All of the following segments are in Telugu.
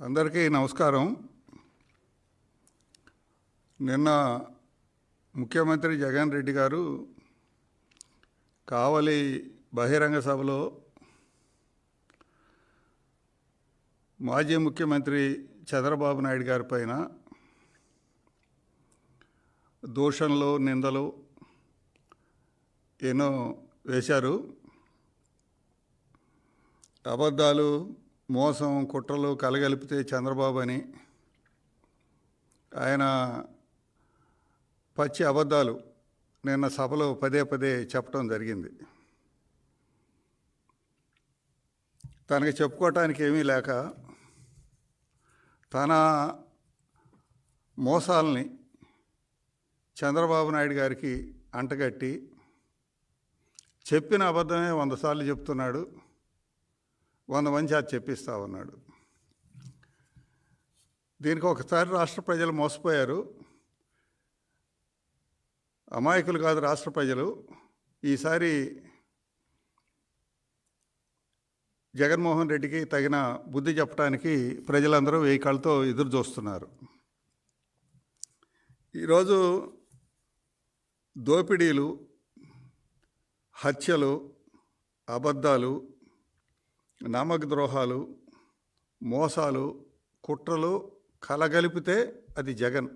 అందరికీ నమస్కారం. నిన్న ముఖ్యమంత్రి జగన్ రెడ్డి గారు కావలి బహిరంగ సభలో మాజీ ముఖ్యమంత్రి చంద్రబాబు నాయుడు గారి పైన దూషణలు నిందలు ఎన్నో వేశారు. అబద్ధాలు మోసం కుట్రలు కలగలిపితే చంద్రబాబు అని ఆయన పచ్చి అబద్ధాలు నిన్న సభలో పదే పదే చెప్పడం జరిగింది. తనకి చెప్పుకోవటానికి ఏమీ లేక తన మోసాలని చంద్రబాబు నాయుడు గారికి అంటగట్టి చెప్పిన అబద్ధమే వంద సార్లు చెప్తున్నాడు. వంద మంది అది చెప్పిస్తా ఉన్నాడు. దీనికి ఒకసారి రాష్ట్ర ప్రజలు మోసపోయారు. అమాయకులు కాదు రాష్ట్ర ప్రజలు. ఈసారి జగన్మోహన్ రెడ్డికి తగిన బుద్ధి చెప్పడానికి ప్రజలందరూ వెయ్యి కాళ్ళతో ఎదురు చూస్తున్నారు. ఈరోజు దోపిడీలు హత్యలు అబద్ధాలు నమ్మకద్రోహాలు మోసాలు కుట్రలు కలగలిపితే అది జగన్.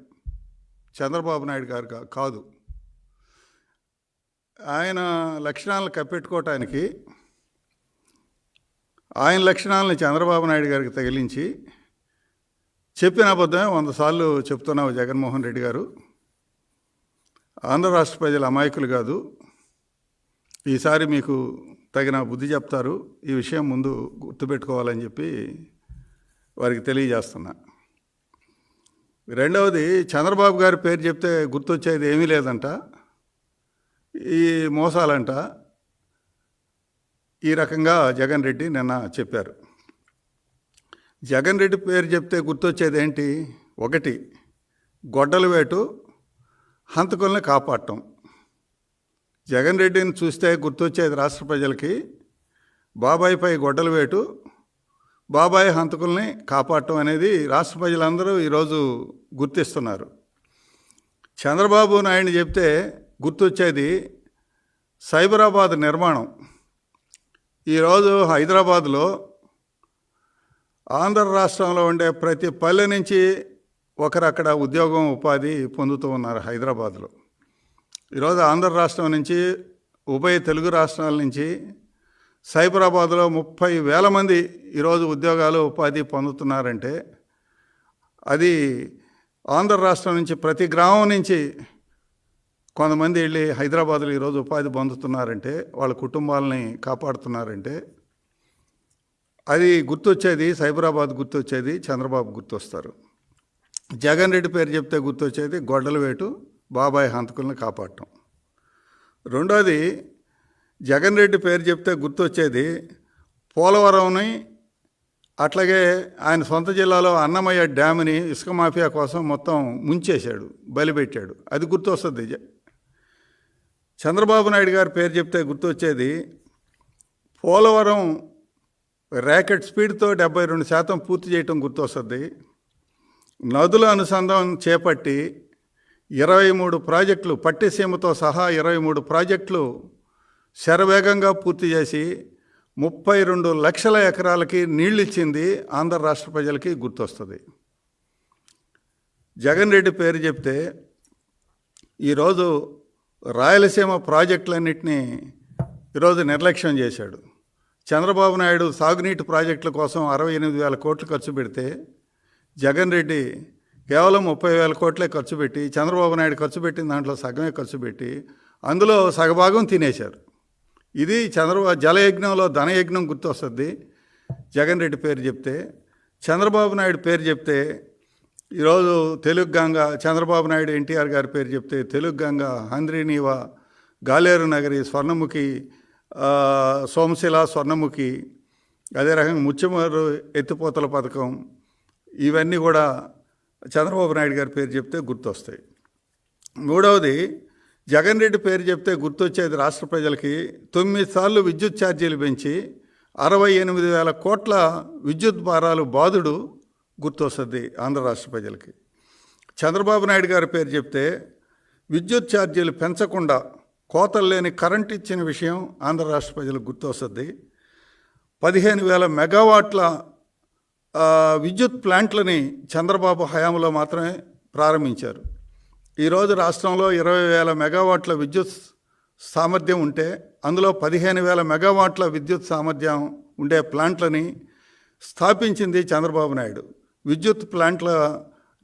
చంద్రబాబు నాయుడు గారు కాదు. ఆయన లక్షణాలను కప్పెట్టుకోవటానికి ఆయన లక్షణాలను చంద్రబాబు నాయుడు గారికి తగిలించి చెప్పిన అబద్ధమే వంద సార్లు చెప్తున్నావు జగన్మోహన్ రెడ్డి గారు. ఆంధ్ర రాష్ట్ర ప్రజల అమాయకులు కాదు. ఈసారి మీకు తగిన బుద్ధి చెప్తారు. ఈ విషయం ముందు గుర్తుపెట్టుకోవాలని చెప్పి వారికి తెలియజేస్తున్నా. రెండవది చంద్రబాబు గారి పేరు చెప్తే గుర్తొచ్చేది ఏమీ లేదంట. ఈ మోసాలంట. ఈ రకంగా జగన్ రెడ్డి నిన్న చెప్పారు. జగన్ రెడ్డి పేరు చెప్తే గుర్తొచ్చేది ఏంటి? ఒకటి గొడ్డల వేటు హంతకుల్ని కాపాడటం. జగన్ రెడ్డిని చూస్తే గుర్తొచ్చేది రాష్ట్ర ప్రజలకి బాబాయ్పై గొడ్డలు వేటు బాబాయ్ హంతకుల్ని కాపాడటం అనేది రాష్ట్ర ప్రజలందరూ ఈరోజు గుర్తిస్తున్నారు. చంద్రబాబు నాయుడు చెప్తే గుర్తొచ్చేది సైబరాబాద్ నిర్మాణం. ఈరోజు హైదరాబాద్లో ఆంధ్ర రాష్ట్రంలో ఉండే ప్రతి పల్లె నుంచి ఒకరు అక్కడ ఉద్యోగం ఉపాధి పొందుతూ ఉన్నారు హైదరాబాద్లో. ఈరోజు ఆంధ్ర రాష్ట్రం నుంచి ఉభయ తెలుగు రాష్ట్రాల నుంచి సైబరాబాద్లో ముప్పై వేల మంది ఈరోజు ఉద్యోగాలు ఉపాధి పొందుతున్నారంటే అది ఆంధ్ర రాష్ట్రం నుంచి ప్రతి గ్రామం నుంచి కొంతమంది వెళ్ళి హైదరాబాద్లో ఈరోజు ఉపాధి పొందుతున్నారంటే వాళ్ళ కుటుంబాలని కాపాడుతున్నారంటే అది గుర్తొచ్చేది సైబరాబాద్ గుర్తొచ్చేది చంద్రబాబు గుర్తొస్తారు. జగన్ రెడ్డి పేరు చెప్తే గుర్తొచ్చేది గొడ్డలవేటు బాబాయ్ హంతకులను కాపాడటం. రెండోది జగన్ రెడ్డి పేరు చెప్తే గుర్తొచ్చేది పోలవరంని అట్లాగే ఆయన సొంత జిల్లాలో అన్నమయ్య డ్యామ్ని ఇసుక మాఫియా కోసం మొత్తం ముంచేశాడు బలిపెట్టాడు. అది గుర్తొస్తుంది. చంద్రబాబు నాయుడు గారి పేరు చెప్తే గుర్తొచ్చేది పోలవరం ర్యాకెట్ స్పీడ్తో డెబ్బై రెండు శాతం పూర్తి చేయటం గుర్తొస్తుంది. నదుల అనుసంధానం చేపట్టి ఇరవై మూడు ప్రాజెక్టులు పట్టిసీమతో సహా ఇరవై మూడు ప్రాజెక్టులు శరవేగంగా పూర్తి చేసి ముప్పై రెండు లక్షల ఎకరాలకి నీళ్ళు ఇచ్చింది ఆంధ్ర రాష్ట్ర ప్రజలకి గుర్తొస్తుంది. జగన్ రెడ్డి పేరు చెప్తే ఈరోజు రాయలసీమ ప్రాజెక్టులన్నింటినీ ఈరోజు నిర్లక్ష్యం చేశాడు. చంద్రబాబు నాయుడు సాగునీటి ప్రాజెక్టుల కోసం అరవై ఎనిమిది వేల కోట్లు ఖర్చు పెడితే జగన్ రెడ్డి కేవలం ముప్పై వేల కోట్లే ఖర్చు పెట్టి చంద్రబాబు నాయుడు ఖర్చు పెట్టిన దాంట్లో సగమే ఖర్చు పెట్టి అందులో సగభాగం తినేశారు. ఇది చంద్రబాబు జలయజ్ఞంలో ధనయజ్ఞం గుర్తొస్తుంది. జగన్ రెడ్డి పేరు చెప్తే చంద్రబాబు నాయుడు పేరు చెప్తే ఈరోజు తెలుగు గంగ చంద్రబాబు నాయుడు ఎన్టీఆర్ గారి పేరు చెప్తే తెలుగు గంగ హంద్రీనీవ గాలేరు నగరి స్వర్ణముఖి సోమశిల స్వర్ణముఖి అదే రకంగా ముత్యమూరు ఎత్తిపోతల పథకం ఇవన్నీ కూడా చంద్రబాబు నాయుడు గారి పేరు చెప్తే గుర్తొస్తాయి. మూడవది జగన్ రెడ్డి పేరు చెప్తే గుర్తొచ్చేది రాష్ట్ర ప్రజలకి. తొమ్మిది సార్లు విద్యుత్ ఛార్జీలు పెంచి అరవై ఎనిమిది వేల కోట్ల విద్యుత్ భారాలు బాధుడు గుర్తొస్తుంది ఆంధ్ర రాష్ట్ర ప్రజలకి. చంద్రబాబు నాయుడు గారి పేరు చెప్తే విద్యుత్ ఛార్జీలు పెంచకుండా కోతలు లేని కరెంట్ ఇచ్చిన విషయం ఆంధ్ర రాష్ట్ర ప్రజలకు గుర్తొస్తుంది. పదిహేను వేల మెగావాట్ల విద్యుత్ ప్లాంట్లని చంద్రబాబు హయాంలో మాత్రమే ప్రారంభించారు. ఈరోజు రాష్ట్రంలో ఇరవై వేల మెగావాట్ల విద్యుత్ సామర్థ్యం ఉంటే అందులో పదిహేను వేల మెగావాట్ల విద్యుత్ సామర్థ్యం ఉండే ప్లాంట్లని స్థాపించింది చంద్రబాబు నాయుడు. విద్యుత్ ప్లాంట్ల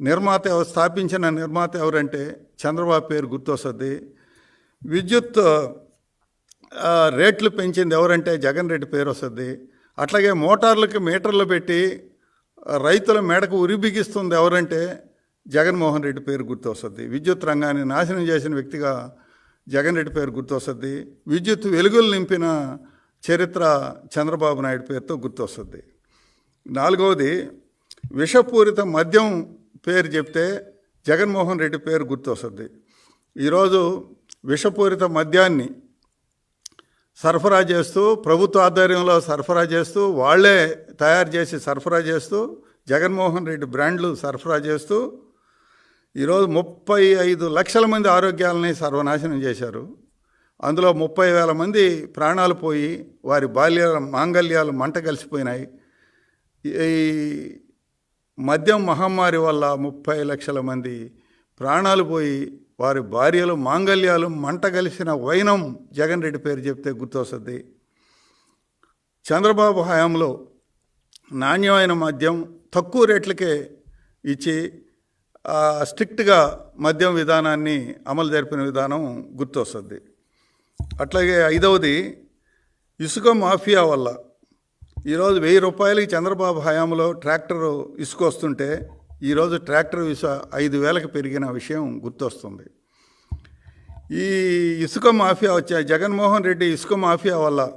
నిర్మాత ఎవరు స్థాపించిన నిర్మాత ఎవరంటే చంద్రబాబు పేరు గుర్తొస్తుంది. విద్యుత్ రేట్లు పెంచింది ఎవరంటే జగన్ రెడ్డి పేరు వస్తుంది. అట్లాగే మోటార్లకి మీటర్లు పెట్టి రైతుల మేడకు ఉరి బిగిస్తుంది ఎవరంటే జగన్మోహన్ రెడ్డి పేరు గుర్తొస్తుంది. విద్యుత్ రంగాన్ని నాశనం చేసిన వ్యక్తిగా జగన్ రెడ్డి పేరు గుర్తొస్తుంది. విద్యుత్ వెలుగులు నింపిన చరిత్ర చంద్రబాబు నాయుడు పేరుతో గుర్తొస్తుంది. నాలుగవది విషపూరిత మద్యం పేరు చెప్తే జగన్మోహన్ రెడ్డి పేరు గుర్తొస్తుంది. ఈరోజు విషపూరిత మద్యాన్ని సరఫరా చేస్తూ ప్రభుత్వ ఆధ్వర్యంలో సరఫరా చేస్తూ వాళ్ళే తయారు చేసి సరఫరా చేస్తూ జగన్మోహన్ రెడ్డి బ్రాండ్లు సరఫరా చేస్తూ ఈరోజు ముప్పై ఐదు లక్షల మంది ఆరోగ్యాలని సర్వనాశనం చేశారు. అందులో ముప్పై వేల మంది ప్రాణాలు పోయి వారి బాల్య మాంగల్యాలు మంట కలిసిపోయినాయి. ఈ మద్యం మహమ్మారి వల్ల ముప్పై లక్షల మంది ప్రాణాలు పోయి వారి భార్యలు మాంగల్యాలు మంట కలిసిన వైనం జగన్ రెడ్డి పేరు చెప్తే గుర్తొస్తుంది. చంద్రబాబు హయాంలో నాణ్యమైన మద్యం తక్కువ రేట్లకే ఇచ్చి స్ట్రిక్ట్గా మద్యం విధానాన్ని అమలు జరిపిన విధానం గుర్తొస్తుంది. అట్లాగే ఐదవది ఇసుక మాఫియా వల్ల ఈరోజు వెయ్యి రూపాయలకి చంద్రబాబు హయాంలో ట్రాక్టరు ఇసుకొస్తుంటే ఈరోజు ట్రాక్టర్ ఇసుక ఐదు వేలకు పెరిగిన విషయం గుర్తొస్తుంది. ఈ ఇసుక మాఫియా వచ్చే జగన్మోహన్ రెడ్డి ఇసుక మాఫియా వల్ల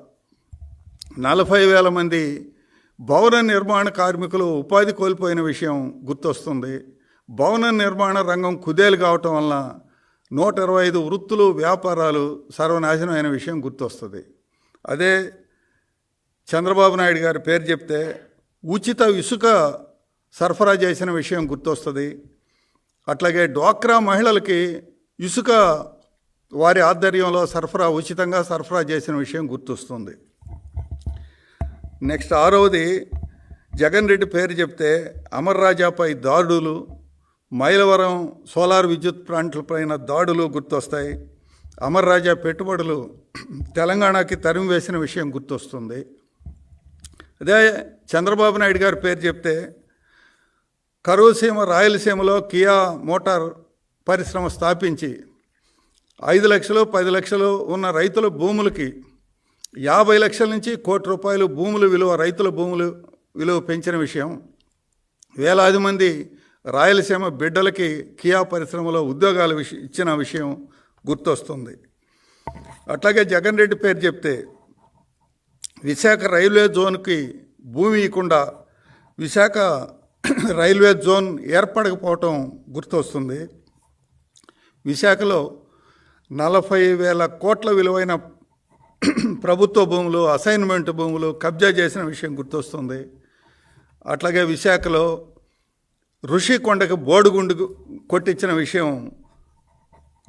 నలభై వేల మంది భవన నిర్మాణ కార్మికులు ఉపాధి కోల్పోయిన విషయం గుర్తొస్తుంది. భవన నిర్మాణ రంగం కుదేలు కావటం వల్ల నూట ఇరవై ఐదు వృత్తులు వ్యాపారాలు సర్వనాశనమైన విషయం గుర్తొస్తుంది. అదే చంద్రబాబు నాయుడు గారి పేరు చెప్తే ఉచిత ఇసుక సరఫరా చేసిన విషయం గుర్తొస్తుంది. అట్లాగే డ్వాక్రా మహిళలకి ఇసుక వారి ఆధ్వర్యంలో సరఫరా ఉచితంగా సరఫరా చేసిన విషయం గుర్తొస్తుంది. నెక్స్ట్ ఆరవది జగన్ రెడ్డి పేరు చెప్తే అమర్ రాజాపై దాడులు మైలవరం సోలార్ విద్యుత్ ప్లాంట్లపైన దాడులు గుర్తొస్తాయి. అమర్ రాజా పెట్టుబడులు తెలంగాణకి తరిమి వేసిన విషయం గుర్తొస్తుంది. అదే చంద్రబాబు నాయుడు గారి పేరు చెప్తే కరువుసీమ రాయలసీమలో కియా మోటార్ పరిశ్రమ స్థాపించి ఐదు లక్షలు పది లక్షలు ఉన్న రైతుల భూములకి యాభై లక్షల నుంచి కోటి రూపాయలు భూములు విలువ రైతుల భూములు విలువ పెంచిన విషయం. వేలాది మంది రాయలసీమ బిడ్డలకి కియా పరిశ్రమలో ఉద్యోగాలు విష ఇచ్చిన విషయం గుర్తొస్తుంది. అట్లాగే జగన్ రెడ్డి పేరు చెప్తే విశాఖ రైల్వే జోన్కి భూమి ఇవ్వకుండా విశాఖ రైల్వే జోన్ ఏర్పడకపోవటం గుర్తొస్తుంది. విశాఖలో నలభై వేల కోట్ల విలువైన ప్రభుత్వ భూములు అసైన్మెంట్ భూములు కబ్జా చేసిన విషయం గుర్తొస్తుంది. అట్లాగే విశాఖలో ఋషికొండకు బోడుగుండు కొట్టించిన విషయం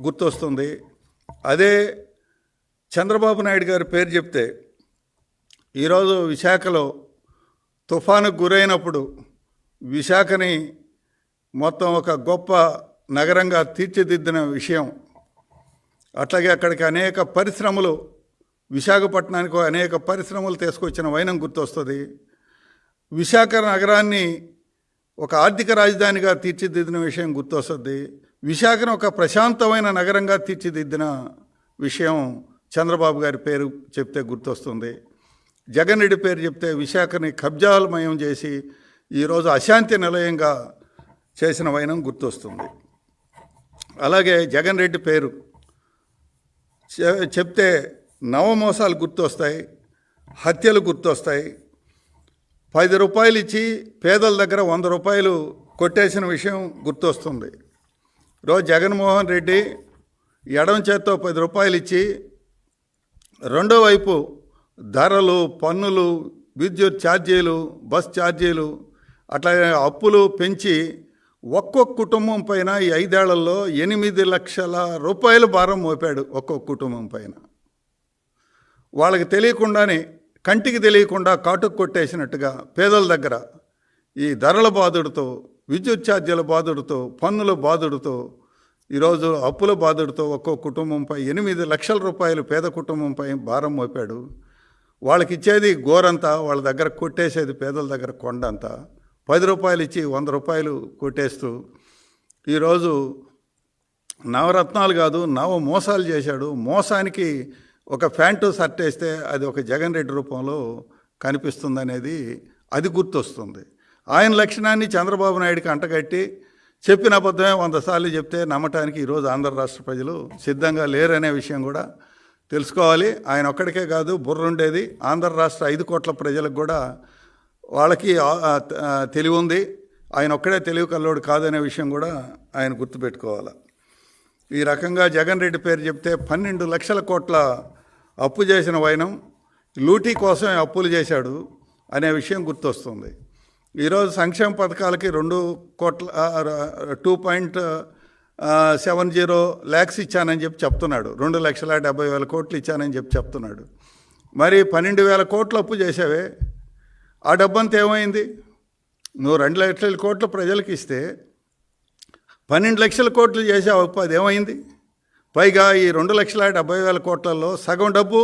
గుర్తొస్తుంది. అదే చంద్రబాబు నాయుడు గారి పేరు చెప్తే ఈరోజు విశాఖలో తుఫానుకు గురైనప్పుడు విశాఖని మొత్తం ఒక గొప్ప నగరంగా తీర్చిదిద్దిన విషయం. అట్లాగే అక్కడికి అనేక పరిశ్రమలు విశాఖపట్నానికి అనేక పరిశ్రమలు తీసుకొచ్చిన వైనం గుర్తొస్తుంది. విశాఖ నగరాన్ని ఒక ఆర్థిక రాజధానిగా తీర్చిదిద్దిన విషయం గుర్తొస్తుంది. విశాఖను ఒక ప్రశాంతమైన నగరంగా తీర్చిదిద్దిన విషయం చంద్రబాబు గారి పేరు చెప్తే గుర్తొస్తుంది. జగన్ రెడ్డి పేరు చెప్తే విశాఖని కబ్జాలమయం చేసి ఈరోజు అశాంతి నిలయంగా చేసిన వైనం గుర్తొస్తుంది. అలాగే జగన్ రెడ్డి పేరు చె- చెప్తే నవమోసాలు గుర్తొస్తాయి హత్యలు గుర్తొస్తాయి. పది రూపాయలు ఇచ్చి పేదల దగ్గర వంద రూపాయలు కొట్టేసిన విషయం గుర్తొస్తుంది. రోజు జగన్మోహన్ రెడ్డి ఎడమ చేత్తో పది రూపాయలు ఇచ్చి రెండో వైపు ధరలు పన్నులు విద్యుత్ ఛార్జీలు బస్ ఛార్జీలు అట్లాగే అప్పులు పెంచి ఒక్కొక్క కుటుంబం పైన ఈ ఐదేళ్ళలో ఎనిమిది లక్షల రూపాయల భారం మోపాడు ఒక్కొక్క కుటుంబం పైన. వాళ్ళకి తెలియకుండానే కంటికి తెలియకుండా కాటుకు కొట్టేసినట్టుగా పేదల దగ్గర ఈ ధరల బాధుడితో విద్యుత్ ఛార్జీల బాధుడితో పన్నుల బాధుడితో ఈరోజు అప్పుల బాధుడితో ఒక్కో కుటుంబంపై ఎనిమిది లక్షల రూపాయలు పేద కుటుంబంపై భారం మోపాడు. వాళ్ళకి ఇచ్చేది గోరంతా వాళ్ళ దగ్గర కొట్టేసేది పేదల దగ్గర కొండంతా. పది రూపాయలు ఇచ్చి వంద రూపాయలు కొట్టేస్తూ ఈరోజు నవరత్నాలు కాదు నవ మోసాలు చేశాడు. మోసానికి ఒక ప్యాంటు షర్ట్ వేస్తే అది ఒక జగన్ రెడ్డి రూపంలో కనిపిస్తుందనేది అది గుర్తొస్తుంది. ఆయన లక్షణాన్ని చంద్రబాబు నాయుడికి అంటగట్టి చెప్పిన అబద్ధమే వంద సార్లు చెప్తే నమ్మటానికి ఈరోజు ఆంధ్ర రాష్ట్ర ప్రజలు సిద్ధంగా లేరనే విషయం కూడా తెలుసుకోవాలి. ఆయన ఒక్కడికే కాదు బుర్ర ఉండేది. ఆంధ్ర రాష్ట్ర ఐదు కోట్ల ప్రజలకు కూడా వాళ్ళకి తెలివి ఉంది. ఆయన ఒక్కడే తెలివి కల్లోడు కాదనే విషయం కూడా ఆయన గుర్తుపెట్టుకోవాలి. ఈ రకంగా జగన్ రెడ్డి పేరు చెప్తే పన్నెండు లక్షల కోట్ల అప్పు చేసిన వైనం లూటీ కోసం అప్పులు చేశాడు అనే విషయం గుర్తొస్తుంది. ఈరోజు సంక్షేమ పథకాలకి రెండు కోట్ల two point seven zero lakhs ఇచ్చానని చెప్పి చెప్తున్నాడు. రెండు లక్షల డెబ్బై వేల కోట్లు ఇచ్చానని చెప్పి చెప్తున్నాడు. మరి పన్నెండు వేల కోట్లు అప్పు చేసావే ఆ డబ్బంతా ఏమైంది? నువ్వు రెండు లక్షల కోట్లు ప్రజలకు ఇస్తే పన్నెండు లక్షల కోట్లు చేసే అది ఏమైంది? పైగా ఈ రెండు లక్షల డెబ్బై వేల కోట్లలో సగం డబ్బు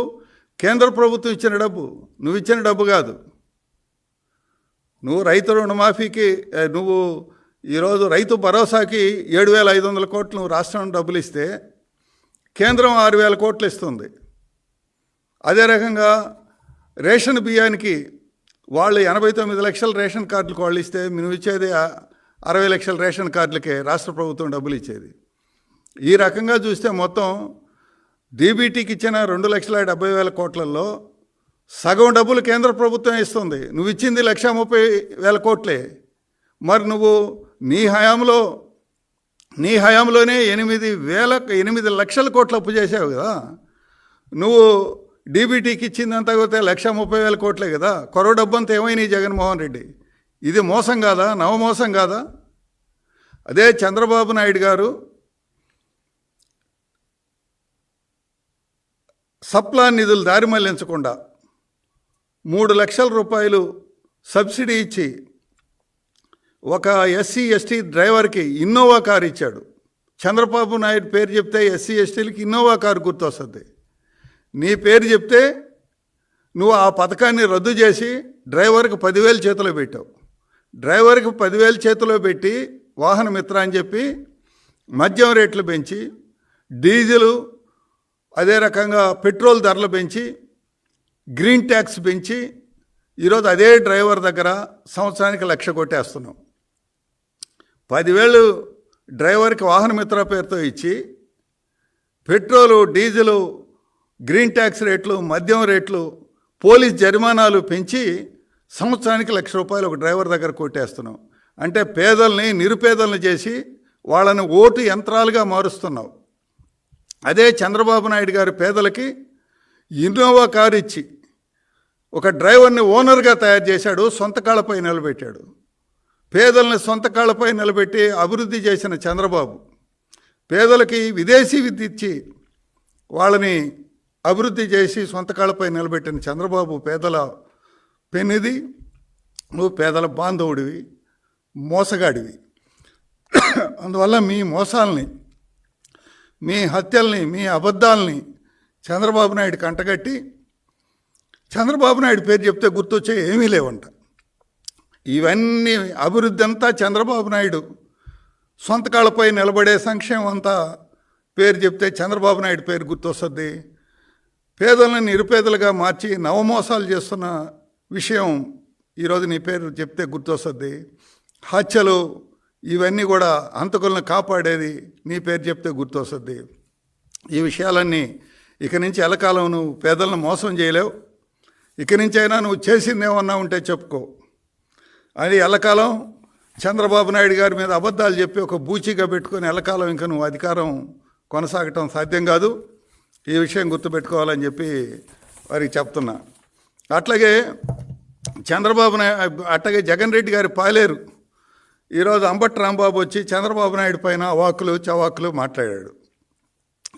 కేంద్ర ప్రభుత్వం ఇచ్చిన డబ్బు. నువ్వు ఇచ్చిన డబ్బు కాదు. నువ్వు రైతు రుణమాఫీకి నువ్వు ఈరోజు రైతు భరోసాకి ఏడు వేల ఐదు వందల కోట్లు నువ్వు రాష్ట్రం డబ్బులు ఇస్తే కేంద్రం ఆరు వేల కోట్లు ఇస్తుంది. అదే రకంగా రేషన్ బియ్యానికి వాళ్ళు ఎనభై తొమ్మిది లక్షల రేషన్ కార్డులకు వాళ్ళు ఇస్తే మేము ఇచ్చేది అరవై లక్షల రేషన్ కార్డులకే రాష్ట్ర ప్రభుత్వం డబ్బులు ఇచ్చేది. ఈ రకంగా చూస్తే మొత్తం డీబీటీకి ఇచ్చిన రెండు లక్షల డెబ్బై వేల కోట్లలో సగం డబ్బులు కేంద్ర ప్రభుత్వం ఇస్తుంది. నువ్వు ఇచ్చింది లక్ష ముప్పై వేల కోట్లే. మరి నువ్వు నీ హయాంలో నీ హయాంలోనే ఎనిమిది వేల ఎనిమిది లక్షల కోట్లు అప్పు చేసావు కదా. నువ్వు డీబీటీకి ఇచ్చిందంతా పోతే లక్ష ముప్పై వేల కోట్లే కదా. కొరవ డబ్బంతా ఏమైనాయి జగన్మోహన్ రెడ్డి? ఇది మోసం కాదా? నవమోసం కాదా? అదే చంద్రబాబు నాయుడు గారు సప్లా నిధులు దారి మళ్ళించకుండా మూడు లక్షల రూపాయలు సబ్సిడీ ఇచ్చి ఒక ఎస్సీ ఎస్టీ డ్రైవర్కి ఇన్నోవా కారు ఇచ్చాడు. చంద్రబాబు నాయుడు పేరు చెప్తే ఎస్సీ ఎస్టీలకి ఇన్నోవా కారు గుర్తొస్తుంది. నీ పేరు చెప్తే నువ్వు ఆ పథకాన్ని రద్దు చేసి డ్రైవర్కి పదివేలు చేతిలో పెట్టావు. డ్రైవర్కి పదివేలు చేతిలో పెట్టి వాహన మిత్ర అని చెప్పి మద్యం రేట్లు పెంచి డీజిలు అదే రకంగా పెట్రోల్ ధరలు పెంచి గ్రీన్ ట్యాక్స్ పెంచి ఈరోజు అదే డ్రైవర్ దగ్గర సంవత్సరానికి లక్ష కొట్టేస్తున్నాం. పదివేలు డ్రైవర్కి వాహన మిత్ర పేరుతో ఇచ్చి పెట్రోలు డీజిలు గ్రీన్ ట్యాక్స్ రేట్లు మద్యం రేట్లు పోలీస్ జరిమానాలు పెంచి సంవత్సరానికి లక్ష రూపాయలు ఒక డ్రైవర్ దగ్గర కొట్టేస్తున్నాం. అంటే పేదల్ని నిరుపేదల్ని చేసి వాళ్ళని ఓటు యంత్రాలుగా మారుస్తున్నావు అదే చంద్రబాబు నాయుడు గారి పేదలకి ఇన్నోవా కారు ఇచ్చి ఒక డ్రైవర్ని ఓనర్గా తయారు చేశాడు సొంత కాళ్ళపై నిలబెట్టాడు. పేదల్ని సొంత కాళ్ళపై నిలబెట్టి అభివృద్ధి చేసిన చంద్రబాబు. పేదలకి విదేశీ విద్య ఇచ్చి వాళ్ళని అభివృద్ధి చేసి సొంత కాళ్ళపై నిలబెట్టిన చంద్రబాబు పేదల పెన్నిది నువ్వు పేదల బాంధవుడివి మోసగాడివి. అందువల్ల మీ మోసాలని మీ హత్యల్ని మీ అబద్ధాలని చంద్రబాబు నాయుడు కంటగట్టి చంద్రబాబు నాయుడు పేరు చెప్తే గుర్తొచ్చే ఏమీ లేవంట. ఇవన్నీ అభివృద్ధి అంతా చంద్రబాబు నాయుడు సొంత కాళ్ళపై నిలబడే సంక్షేమం అంతా పేరు చెప్తే చంద్రబాబు నాయుడు పేరు గుర్తొస్తుంది. పేదలను నిరుపేదలుగా మార్చి నవమోసాలు చేస్తున్న విషయం ఈరోజు నీ పేరు చెప్తే గుర్తొస్తుంది. హత్యలు ఇవన్నీ కూడా హంతకులను కాపాడేది నీ పేరు చెప్తే గుర్తొస్తుంది. ఈ విషయాలన్నీ ఇక నుంచి ఎలకాలం నువ్వు పేదలను మోసం చేయలేవు. ఇక నుంచి అయినా నువ్వు చేసిందేమన్నా ఉంటే చెప్పుకో. అది ఎల్లకాలం చంద్రబాబు నాయుడు గారి మీద అబద్ధాలు చెప్పి ఒక బూచిగా పెట్టుకొని ఎల్లకాలం ఇంకా నువ్వు అధికారం కొనసాగటం సాధ్యం కాదు. ఈ విషయం గుర్తుపెట్టుకోవాలని చెప్పి వారికి చెప్తున్నా. అట్లాగే చంద్రబాబు నాయుడు అట్లాగే జగన్ రెడ్డి గారి పాలేరు. ఈరోజు అంబట్ రాంబాబు వచ్చి చంద్రబాబు నాయుడు పైన అవాకులు చవాకులు మాట్లాడాడు.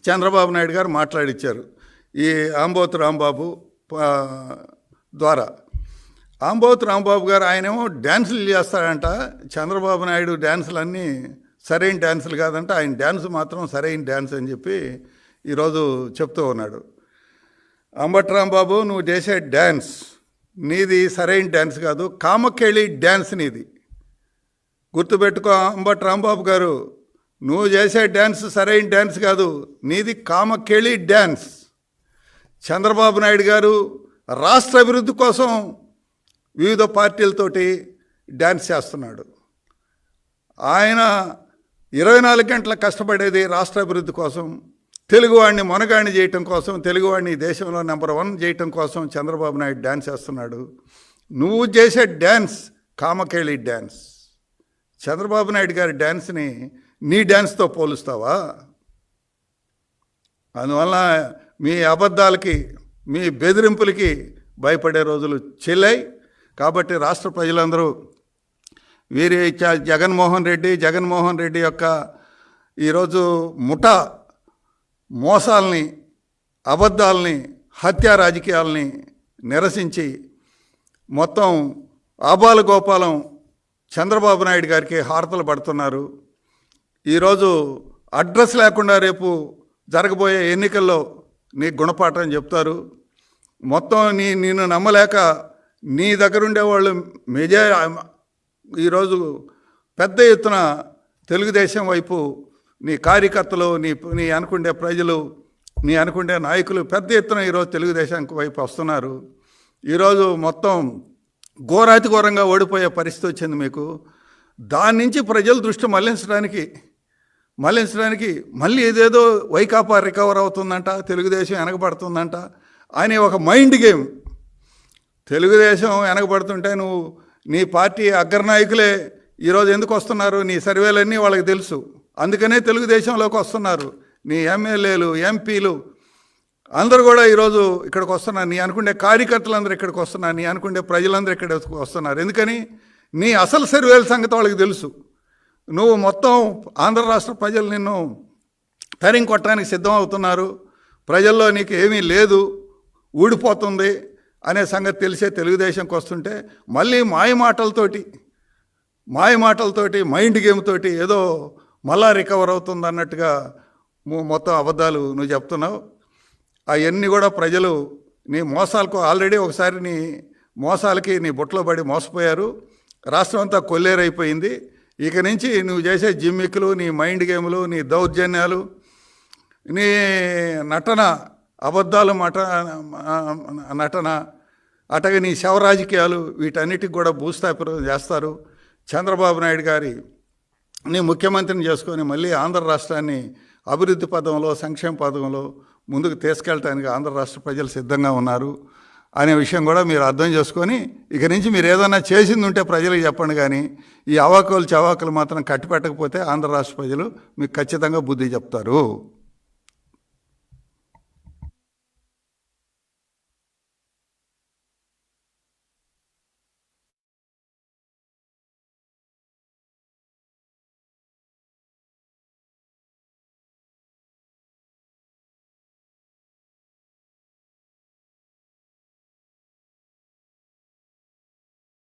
చంద్రబాబు నాయుడు గారు మాట్లాడిచ్చారు ఈ ఆంబోతు రాంబాబు ద్వారా. ఆంబోతు రాంబాబు గారు ఆయనేమో డ్యాన్సులు చేస్తాడంట. చంద్రబాబు నాయుడు డ్యాన్సులు అన్నీ సరైన డ్యాన్సులు కాదంట. ఆయన డ్యాన్స్ మాత్రం సరైన డ్యాన్స్ అని చెప్పి ఈరోజు చెప్తూ ఉన్నాడు అంబటి రాంబాబు నువ్వు చేసే డ్యాన్స్ నీది సరైన డ్యాన్స్ కాదు కామకేళి డ్యాన్స్ నీది. గుర్తుపెట్టుకో అంబట్ రాంబాబు గారు నువ్వు చేసే డ్యాన్స్ సరైన డ్యాన్స్ కాదు నీది కామకేళి డ్యాన్స్ చంద్రబాబు నాయుడు గారు రాష్ట్ర అభివృద్ధి కోసం వివిధ పార్టీలతోటి డ్యాన్స్ చేస్తున్నాడు. ఆయన ఇరవై నాలుగు గంటల కష్టపడేది రాష్ట్ర అభివృద్ధి కోసం తెలుగువాడిని మొనగాడిని చేయటం కోసం తెలుగువాడిని దేశంలో నెంబర్ వన్ చేయటం కోసం చంద్రబాబు నాయుడు డ్యాన్స్ వేస్తున్నాడు నువ్వు చేసే డ్యాన్స్ కామకేళి డ్యాన్స్ చంద్రబాబు నాయుడు గారి డ్యాన్స్ని నీ డ్యాన్స్తో పోలుస్తావా? అందువల్ల మీ అబద్ధాలకి మీ బెదిరింపులకి భయపడే రోజులు చెల్లాయి. కాబట్టి రాష్ట్ర ప్రజలందరూ వీరి జగన్మోహన్ రెడ్డి జగన్మోహన్ రెడ్డి యొక్క ఈరోజు ముఠా మోసాల్ని అబద్ధాలని హత్యా రాజకీయాలని నిరసించి మొత్తం ఆబాల గోపాలం చంద్రబాబు నాయుడు గారికి హారతలు పడుతున్నారు. ఈరోజు అడ్రస్ లేకుండా రేపు జరగబోయే ఎన్నికల్లో నీ గుణపాఠం చెప్తారు. మొత్తం నీ నేను నమ్మలేక నీ దగ్గర ఉండేవాళ్ళు మెజా ఈరోజు పెద్ద ఎత్తున తెలుగుదేశం వైపు నీ కార్యకర్తలు నీ నీ అనుకుండే ప్రజలు నీ అనుకుండే నాయకులు పెద్ద ఎత్తున ఈరోజు తెలుగుదేశానికి వైపు వస్తున్నారు. ఈరోజు మొత్తం ఘోరాతి ఘోరంగా ఓడిపోయే పరిస్థితి వచ్చింది మీకు. దాని నుంచి ప్రజల దృష్టి మళ్ళించడానికి మళ్ళించడానికి మళ్ళీ ఏదేదో వైకాపా రికవర్ అవుతుందంట తెలుగుదేశం వెనకబడుతుందంట. అనే ఒక మైండ్ గేమ్ తెలుగుదేశం వెనకబడుతుంటే నువ్వు నీ పార్టీ అగ్రనాయకులే ఈరోజు ఎందుకు వస్తున్నారు? నీ సర్వేలన్నీ వాళ్ళకి తెలుసు. అందుకనే తెలుగుదేశంలోకి వస్తున్నారు. నీ ఎమ్మెల్యేలు ఎంపీలు అందరూ కూడా ఈరోజు ఇక్కడికి వస్తున్నారు. నీ అనుకునే కార్యకర్తలందరూ ఇక్కడికి వస్తున్నారు. నీ అనుకునే ప్రజలందరూ ఇక్కడ వస్తున్నారు. ఎందుకని? నీ అసలు సర్వేల సంగతి వాళ్ళకి తెలుసు. నువ్వు మొత్తం ఆంధ్ర రాష్ట్ర ప్రజలు నిన్ను తరిం కొట్టడానికి సిద్ధం అవుతున్నారు ప్రజల్లో నీకు ఏమీ లేదు. ఊడిపోతుంది అనే సంగతి తెలిసే తెలుగుదేశంకి వస్తుంటే మళ్ళీ మాయ మాటలతోటి మాయ మాటలతోటి మైండ్ గేమ్ తోటి ఏదో మళ్ళా రికవర్ అవుతుంది అన్నట్టుగా మొత్తం అబద్ధాలు నువ్వు చెప్తున్నావు. అవన్నీ కూడా ప్రజలు నీ మోసాలకు ఆల్రెడీ ఒకసారి నీ మోసాలకి నీ బుట్టలో పడి మోసపోయారు. రాష్ట్రం అంతా కొల్లేరైపోయింది. ఇక నుంచి నువ్వు చేసే జిమ్మిక్కులు నీ మైండ్ గేములు నీ దౌర్జన్యాలు నీ నటన అబద్ధాలు మట నటన అటగా నీ శవ రాజకీయాలు వీటన్నిటికి కూడా భూస్థాపితం చేస్తారు చంద్రబాబు నాయుడు గారి నేను ముఖ్యమంత్రిని చేసుకొని మళ్ళీ ఆంధ్ర రాష్ట్రాన్ని అభివృద్ధి పదంలో సంక్షేమ పదంలో ముందుకు తీసుకెళ్ళటానికి ఆంధ్ర రాష్ట్ర ప్రజలు సిద్ధంగా ఉన్నారు అనే విషయం కూడా మీరు అర్థం చేసుకొని ఇక నుంచి మీరు ఏదైనా చేసింది ఉంటే ప్రజలకు చెప్పండి కానీ ఈ అవాకులు చవాకులు మాత్రం కట్టిపెట్టకపోతే ఆంధ్ర రాష్ట్ర ప్రజలు మీకు ఖచ్చితంగా బుద్ధి చెప్తారు.